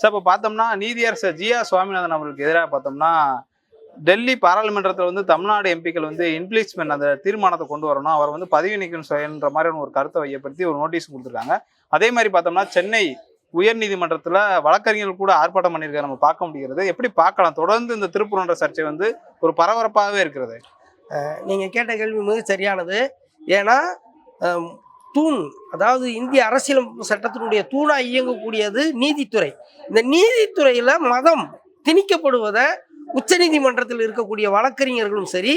Sir இப்போ பார்த்தோம்னா நீதியரசர் ஜியா சுவாமிநாதன் அவர்களுக்கு எதிராக பார்த்தோம்னா டெல்லி பாராளுமன்றத்தில் வந்து தமிழ்நாடு எம்பிக்கள் வந்து இம்ப்ளீச்மெண்ட் அந்த தீர்மானத்தை கொண்டு வரணும். அவர் வந்து பதவி நீக்கம் செய்யன்ற மாதிரியான ஒரு கருத்தை வையப்படுத்தி ஒரு நோட்டீஸ் கொடுத்துருக்காங்க. அதே மாதிரி பார்த்தோம்னா சென்னை உயர்நீதிமன்றத்தில் வழக்கறிஞர்கள் கூட ஆர்ப்பாட்டம் பண்ணியிருக்காரு நம்ம பார்க்க முடிகிறது. எப்படி பார்க்கலாம்? தொடர்ந்து இந்த திருப்பூர்ன்ற சர்ச்சை வந்து ஒரு பரபரப்பாகவே இருக்கிறது. நீங்கள் கேட்ட கேள்வி மிக சரியானது. ஏன்னா தூண் அதாவது இந்திய அரசியல் சட்டத்தினுடைய தூணா இயங்கக்கூடியது நீதித்துறை. இந்த நீதித்துறையில் மதம் திணிக்கப்படுவதை உச்சநீதிமன்றத்தில் இருக்கக்கூடிய வழக்கறிஞர்களும் சரி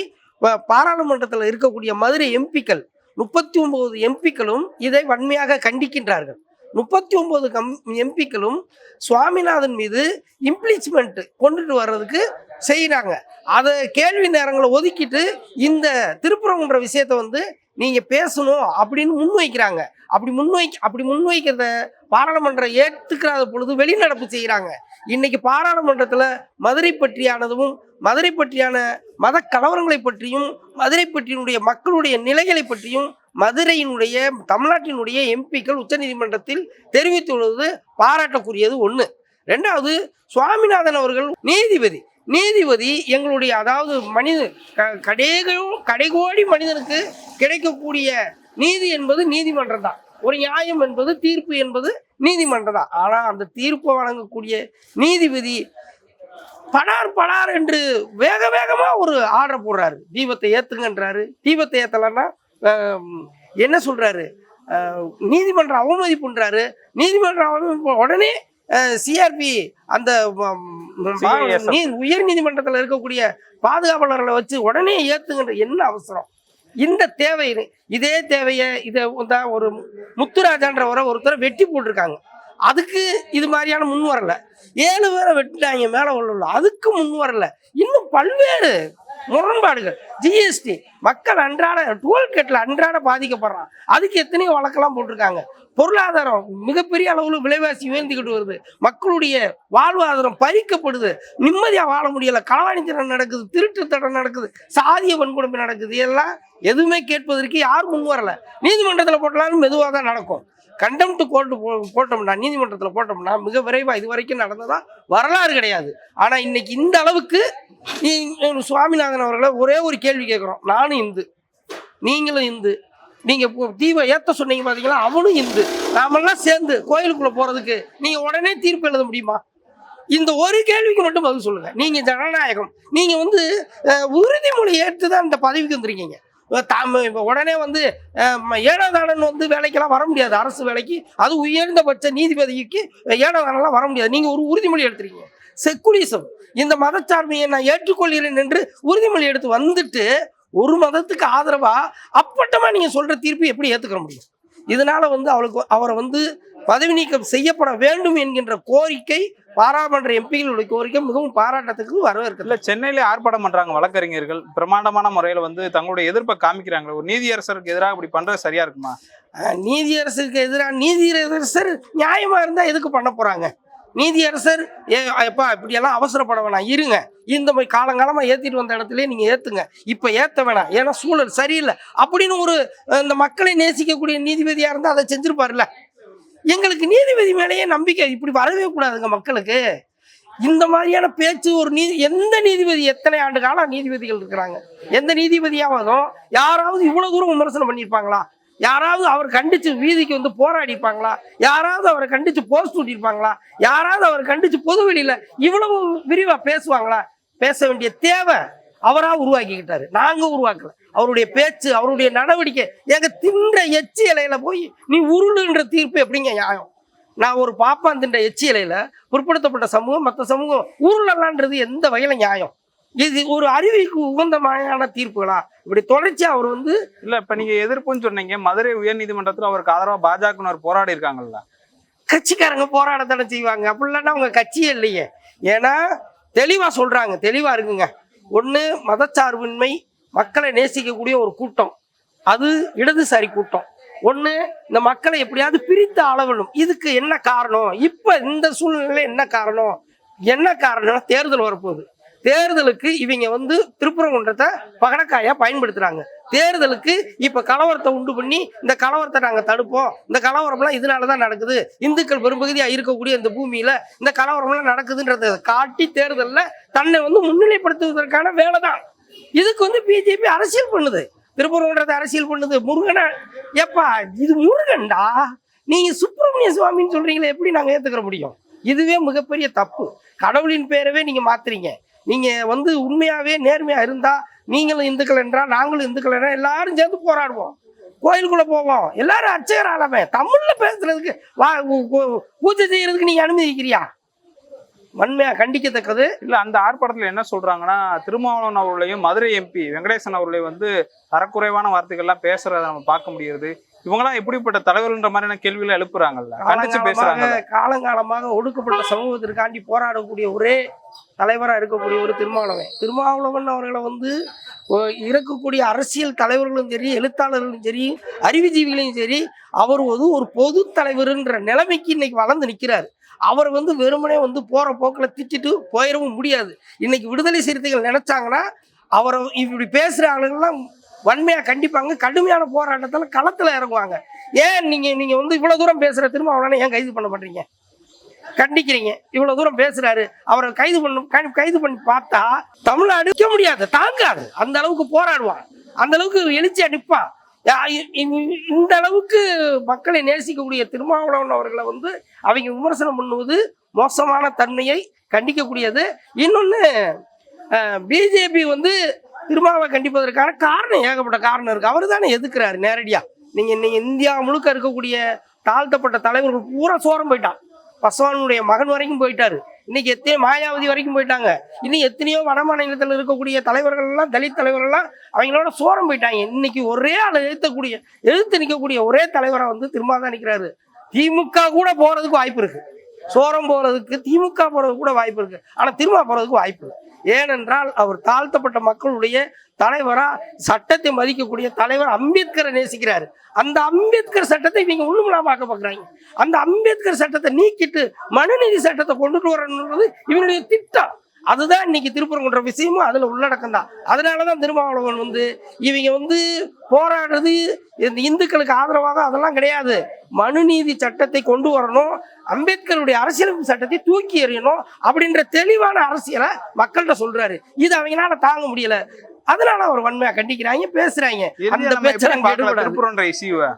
பாராளுமன்றத்தில் இருக்கக்கூடிய மதுரை எம்பிக்கள் முப்பத்தி ஒன்பது எம்பிக்களும் இதை வன்மையாக கண்டிக்கின்றார்கள். முப்பத்தி ஒன்பது கம் எம்பிக்களும் சுவாமிநாதன் மீது இம்ப்ளீச்மெண்ட் கொண்டுட்டு வர்றதுக்கு செய்கிறாங்க அதை கேள்வி நேரங்களை ஒதுக்கிட்டு இந்த திருப்புறம்ன்ற விஷயத்தை வந்து நீங்க பேசணும் அப்படின்னு முன்வைக்கிறாங்க. அப்படி முன்வை அப்படி முன்வைக்கிறத பாராளுமன்றம் ஏற்றுக்கிறாத பொழுது வெளிநடப்பு செய்கிறாங்க இன்னைக்கு பாராளுமன்றத்தில் மதுரை பற்றியானதும் மதுரை பற்றியான மத கலவரங்களை பற்றியும் மதுரை பற்றியினுடைய மக்களுடைய நிலைகளை பற்றியும் மதுரையினுடைய தமிழ்நாட்டினுடைய எம்பிக்கள் உச்சநீதிமன்றத்தில் தெரிவித்துள்ளது பாராட்டக்கூடியது ஒன்று ரெண்டாவது சுவாமிநாதன் அவர்கள் நீதிபதி. நீதிபதி எங்களுடைய அதாவது மனித க- கடைகோ கடைகோடி மனிதனுக்கு கிடைக்கக்கூடிய நீதி என்பது நீதிமன்றம் தான். ஒரு நியாயம் என்பது தீர்ப்பு என்பது நீதிமன்றம் தான். ஆனால் அந்த தீர்ப்பை வழங்கக்கூடிய நீதிபதி படார் படார் என்று வேக வேகமாக ஒரு ஆர்டர் போடுறாரு. தீபத்தை ஏற்றுங்கன்றாரு தீபத்தை ஏத்தலைன்னா என்ன சொல்கிறாரு நீதிமன்றம் அவமதிப்புன்றாரு. நீதிமன்றம் அவமதிப்பு உடனே சிஆர்பி அந்த உயர் நீதிமன்றத்தில் இருக்கக்கூடிய பாதுகாவலர்களை வச்சு உடனே ஏத்துங்கன்ற என்ன அவசரம்? இந்த தேவை இதே தேவையை இதை தான் ஒரு முத்துராஜான்றவரை ஒருத்தரை வெட்டி போட்டிருக்காங்க. அதுக்கு இது மாதிரியான முன் வரல. ஏழு பேரை வெட்டிட்டாங்க மேலே உள்ள. அதுக்கு முன் வரல. இன்னும் பல்வேறு முரண்பாடுகள். ஜிஎஸ்டி மக்கள் அன்றாட டோல்கேட்டில் அன்றாட பாதிக்கப்படுறான் அதுக்கு எத்தனையோ வழக்கெல்லாம் போட்டிருக்காங்க. பொருளாதாரம் மிகப்பெரிய அளவில் விலைவாசி உயர்ந்துக்கிட்டு வருது. மக்களுடைய வாழ்வாதாரம் பறிக்கப்படுது. நிம்மதியாக வாழ முடியலை. களவாணித்தனம் நடக்குது திருட்டுத்தனம் நடக்குது சாதிய வன்கொடுமை நடக்குது. எல்லாம் எதுவுமே கேட்பதற்கு யார் முன் வரல. நீதிமன்றத்தில் போட்டாலும் மெதுவாக தான் நடக்கும். கண்டெம்ட் கோர்ட்டு போ போட்டோம்னா நீதிமன்றத்தில் போட்டோம்னா மிக விரைவாக இது வரைக்கும் நடந்ததா வரலாறு கிடையாது. ஆனால் இன்னைக்கு இந்த அளவுக்கு நீ- சுவாமிநாதன் அவர்களை ஒரே ஒரு கேள்வி கேட்குறோம். நானும் இந்து. நீங்களும் இந்து. நீங்கள் தீவை ஏற்ற சொன்னீங்க பார்த்தீங்களா அவனும் இந்து. நாமெல்லாம் சேர்ந்து கோயிலுக்குள்ளே போகிறதுக்கு நீங்கள் உடனே தீர்ப்பு எழுத முடியுமா? இந்த ஒரு கேள்விக்கு மட்டும் பதில் சொல்லுங்கள் நீங்கள் ஜனநாயகம். நீங்கள் வந்து உறுதிமொழி ஏற்று தான் இந்த பதவிக்கு வந்திருக்கீங்க. தாம் இப்போ உடனே வந்து ஏனதானன் ஏழாதாளன் வந்து வேலைக்கெல்லாம் வர முடியாது. அரசு வேலைக்கு அது உயர்ந்தபட்ச நீதிபதிக்கு ஏனதானெல்லாம் வர முடியாது. நீங்கள் ஒரு உறுதிமொழி எடுத்துருக்கீங்க. செக்குலிசம். இந்த மதச்சார்பையை நான் ஏற்றுக்கொள்கிறேன் என்று உறுதிமொழி எடுத்து வந்துட்டு ஒரு மதத்துக்கு ஆதரவாக அப்பட்டமாக நீங்கள் சொல்கிற தீர்ப்பு எப்படி ஏற்றுக்க முடியும்? இதனால் வந்து அவளுக்கு அவரை வந்து பதவி நீக்கம் செய்யப்பட வேண்டும் என்கின்ற கோரிக்கை பாராளுமன்ற எம்பிகளுடைய கோரிக்கை மிகவும் பாராட்டத்துக்கு வரவேற்கிறது. இல்ல சென்னையில ஆர்ப்பாட்டம் பண்றாங்க வழக்கறிஞர்கள். பிரமாண்டமான முறையில வந்து தங்களுடைய எதிர்ப்பை காமிக்கிறாங்களே ஒரு நீதியரசருக்கு எதிராக இப்படி பண்றது சரியா இருக்குமா? நீதியரசருக்கு எதிராக நீதியரசர் நியாயமா இருந்தா எதுக்கு பண்ண போறாங்க? நீதியரசர் ஏ எப்பா இப்படியெல்லாம் அவசரப்பட வேணாம். இருங்க. இந்த மாதிரி காலங்காலமா ஏத்திட்டு வந்த இடத்துல நீங்க ஏத்துங்க. இப்ப ஏத்த வேணாம். ஏன்னா சூழல் சரியில்லை. அப்படின்னு ஒரு இந்த மக்களை நேசிக்கக்கூடிய நீதிபதியா இருந்தா அதை செஞ்சிருப்பார்ல எங்களுக்கு நீதிபதி மேலேயே நம்பிக்கை இப்படி வரவே கூடாதுங்க மக்களுக்கு. இந்த மாதிரியான பேச்சு ஒரு நீதி எந்த நீதிபதி எத்தனை ஆண்டு காலம் நீதிபதிகள் இருக்கிறாங்க? எந்த நீதிபதியாவதும் யாராவது இவ்வளவு தூரம் விமர்சனம் பண்ணியிருப்பாங்களா? யாராவது அவர் கண்டிச்சு வீதிக்கு வந்து போராடிப்பாங்களா? யாராவது அவரை கண்டிச்சு போஸ்ட் ஊட்டியிருப்பாங்களா யாராவது அவரை கண்டிச்சு பொது வெளியில் இவ்வளவு விரிவா பேசுவாங்களா? பேச வேண்டிய தேவை அவரா உருவாக்கிக்கிட்டாரு. நாங்க உருவாக்கல. அவருடைய பேச்சு அவருடைய நடவடிக்கை எங்க தின்ற எச்சி இலையில போய் நீ உருளுன்ற தீர்ப்பு எப்படிங்க நியாயம்? நான் ஒரு பாப்பான் தின்ற எச்சி இலையில பிற்படுத்தப்பட்ட சமூகம் மற்ற சமூகம் உருளலான்றது எந்த வகையில நியாயம்? இது ஒரு அறிவிக்கு உகந்தமான தீர்ப்புகளா? இப்படி தொடர்ச்சியா அவர் வந்து இல்ல இப்ப நீங்க எதிர்ப்புன்னு சொன்னீங்க. மதுரை உயர்நீதிமன்றத்துல அவருக்கு ஆதரவா பாஜகவினர் போராடி இருக்காங்கல்ல. கட்சிக்காரங்க போராடத்தானே செய்வாங்க. அப்படின்னா அவங்க கட்சியே இல்லையே. ஏன்னா தெளிவா சொல்றாங்க. தெளிவா இருக்குங்க. ஒன்று மதச்சார்பின்மை மக்களை நேசிக்கக்கூடிய ஒரு கூட்டம். அது இடதுசாரி கூட்டம். ஒன்று இந்த மக்களை எப்படியாவது பிரித்து அளவிடும் இதுக்கு என்ன காரணம்? இப்போ இந்த சூழ்நிலை என்ன காரணம்? என்ன காரணம்னா தேர்தல் வரப்போகுது. தேர்தலுக்கு இவங்க வந்து திருப்பரங்குன்றத்தை பகடக்காயாக பயன்படுத்துகிறாங்க தேர்தலுக்கு இப்ப கலவரத்தை உண்டு பண்ணி இந்த கலவரத்தை நாங்க தடுப்போம். இந்த கலவரம்லாம் இதனாலதான் நடக்குது. இந்துக்கள் பெரும்பகுதியா இருக்கக்கூடிய இந்த பூமியில இந்த கலவரம்லாம் நடக்குதுன்றதை காட்டி தேர்தல்ல தன்னை வந்து முன்னிலைப்படுத்துவதற்கான வேலை தான் இதுக்கு வந்து பிஜேபி அரசியல் பண்ணுது. திருப்பூர்ன்றதை அரசியல் பண்ணுது. முருகனை ஏப்பா இது முருகன்டா? நீங்க சுப்பிரமணிய சுவாமின்னு சொல்றீங்களே எப்படி நாங்க ஏத்துக்கிற முடியும்? இதுவே மிகப்பெரிய தப்பு. கடவுளின் பேரவே நீங்க மாத்துறீங்க. நீங்க வந்து உண்மையாவே நேர்மையா இருந்தா நீங்களும் இந்துக்கள் என்றால் நாங்களும் இந்துக்கள் என்றால் எல்லாரும் சேர்ந்து போராடுவோம். கோயிலுக்குள்ள போவோம். எல்லாரும் அர்ச்சகர் ஆளாமே தமிழ்ல பேசுறதுக்கு வா பூஜை செய்யறதுக்கு நீங்க அனுமதிக்கிறியா வன்மையா கண்டிக்கத்தக்கது. இல்ல அந்த ஆர்ப்பாட்டத்துல என்ன சொல்றாங்கன்னா திருமாவளவன் அவர்களையும் மதுரை எம்பி வெங்கடேசன் அவர்களையும் வந்து தரக்குறைவான வார்த்தைகள்லாம் பேசுறத நம்ம பார்க்க முடியுது இவங்கெல்லாம் எப்படிப்பட்ட தலைவர்ன்ற மாதிரியான கேள்விகளை எழுப்புறாங்கல்ல. கண்டிச்சு பேசுறாங்க காலங்காலமாக ஒடுக்கப்பட்ட சமூகத்திற்காண்டி போராடக்கூடிய ஒரே தலைவரா இருக்கக்கூடிய ஒரு திருமாவளவன். திருமாவளவன் அவர்களை வந்து இருக்கக்கூடிய அரசியல் தலைவர்களும் சரி எழுத்தாளர்களும் சரி அறிவுஜீவிகளையும் சரி அவர் வந்து ஒரு பொது தலைவருன்ற நிலைமைக்கு இன்னைக்கு வளர்ந்து நிற்கிறாரு அவர் வந்து வெறுமனே வந்து போற போக்கில் திட்டிட்டு போயிடவும் முடியாது. இன்னைக்கு விடுதலை சிறுத்தைகள் நினைச்சாங்கன்னா அவரை இப்படி பேசுற ஆளுங்கள்லாம் வன்மையாக கண்டிப்பாங்க. கடுமையான போராட்டத்தில் களத்தில் இறங்குவாங்க. ஏன் நீங்கள் நீங்கள் வந்து இவ்வளோ தூரம் பேசுற திருமாவளவனை ஏன் கைது பண்ண மாட்டீங்க? கண்டிக்கிறீங்க. இவ்வளோ தூரம் பேசுகிறாரு அவரை கைது பண்ண கை- கைது பண்ணி பார்த்தா தமிழ்நாடு நிற்க முடியாது தாங்காது. அந்த அளவுக்கு போராடுவான். அந்த அளவுக்கு எழுச்சியாக நிற்பான் இந்த அளவுக்கு மக்களை நேசிக்கக்கூடிய திருமாவளவன் அவர்களை வந்து அவங்க விமர்சனம் பண்ணுவது மோசமான தன்மையை கண்டிக்கக்கூடியது. இன்னொன்று பிஜேபி வந்து திருமாவை கண்டிப்பதற்கான காரணம் ஏகப்பட்ட காரணம் இருக்குது அவர் தானே எதுக்குறாரு நேரடியாக நீங்கள் இன்னைக்கு இந்தியா முழுக்க இருக்கக்கூடிய தாழ்த்தப்பட்ட தலைவர்கள் பூரா சோரம் போயிட்டான். பசவானுடைய மகன் வரைக்கும் போயிட்டாரு. இன்னைக்கு எத்தனையோ மாயாவதி வரைக்கும் போயிட்டாங்க. இன்னும் எத்தனையோ வட மாநிலத்தில் இருக்கக்கூடிய தலைவர்கள் எல்லாம் தலித் தலைவர்கள்லாம் அவங்களோட சோரம் போயிட்டாங்க. இன்னைக்கு ஒரே ஆள் எழுத்தக்கூடிய எழுத்து நிற்கக்கூடிய ஒரே தலைவராக வந்து திரும்ப தான் நிற்கிறாரு திமுக கூட போகிறதுக்கு வாய்ப்பு இருக்குது சோரம் போகிறதுக்கு திமுக போகிறதுக்கு கூட வாய்ப்பு இருக்கு. ஆனால் திரும்ப போகிறதுக்கு வாய்ப்பு இல்லை. ஏனென்றால் அவர் தாழ்த்தப்பட்ட மக்களுடைய தலைவராக சட்டத்தை மதிக்கக்கூடிய தலைவர் அம்பேத்கரை நேசிக்கிறார். அந்த அம்பேத்கர் சட்டத்தை நீங்க உள்ளுமலாமாக்க பார்க்குறாங்க. அந்த அம்பேத்கர் சட்டத்தை நீக்கிட்டு மனுநீதி சட்டத்தை கொண்டுட்டு வரணுன்றது இவனுடைய திட்டம். அதுதான் இன்னைக்கு திருப்பரங்குன்ற விஷயமும் அதுல உள்ளடக்கம் தான் அதனாலதான் திருமாவளவன் வந்து இவங்க வந்து போராடுறது இந்த இந்துக்களுக்கு ஆதரவாக அதெல்லாம் கிடையாது. மனுநீதி சட்டத்தை கொண்டு வரணும் அம்பேத்கருடைய அரசியலமைப்பு சட்டத்தை தூக்கி எறியணும் அப்படின்ற தெளிவான அரசியலை மக்கள்கிட்ட சொல்றாரு. இது அவங்களால தாங்க முடியல. அதனால அவர் வன்மையா கண்டிக்கிறாங்க பேசுறாங்க. அந்த இஷ்யூவை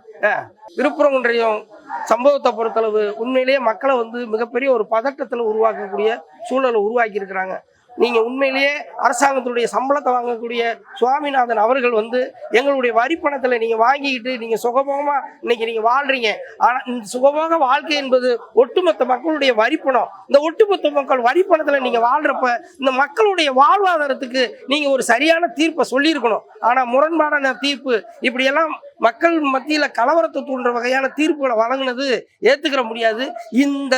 திருப்பரங்குன்றையும் சம்பவத்தை பொறுத்தளவு உண்மையிலேயே மக்களை வந்து மிகப்பெரிய ஒரு பதட்டத்தில் உருவாக்கக்கூடிய சூழலை உருவாக்கி இருக்கிறாங்க நீங்கள் உண்மையிலேயே அரசாங்கத்துடைய சம்பளத்தை வாங்கக்கூடிய சுவாமிநாதன் அவர்கள் வந்து எங்களுடைய வரி நீங்கள் வாங்கிக்கிட்டு நீங்கள் சுகபோகமாக இன்னைக்கு நீங்கள் வாழ்றீங்க. ஆனால் இந்த சுகபோக வாழ்க்கை என்பது ஒட்டுமொத்த மக்களுடைய வரி பணம் இந்த ஒட்டுமொத்த மக்கள் வரி நீங்கள் நீங்க வாழ்றப்ப இந்த மக்களுடைய வாழ்வாதாரத்துக்கு நீங்கள் ஒரு சரியான தீர்ப்பை சொல்லியிருக்கணும். ஆனால் முரண்பாடான தீர்ப்பு இப்படியெல்லாம் மக்கள் மத்தியில் கலவரத்தை தூண்டுற வகையான தீர்ப்புகளை வழங்கினது ஏற்றுக்கிற முடியாது. இந்த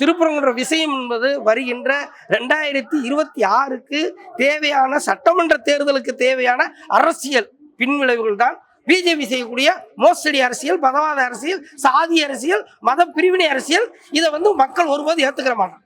திருப்பரங்குன்ற விஷயம் என்பது வருகின்ற ரெண்டாயிரத்தி இருபத்தி ஆறுக்கு தேவையான சட்டமன்ற தேர்தலுக்கு தேவையான அரசியல் பின்விளைவுகள் தான். பிஜேபி செய்யக்கூடிய மோசடி அரசியல் மதவாத அரசியல் சாதி அரசியல் மத பிரிவினை அரசியல் இதை வந்து மக்கள் ஒருபோது ஏற்றுக்கிற மாட்டாங்க.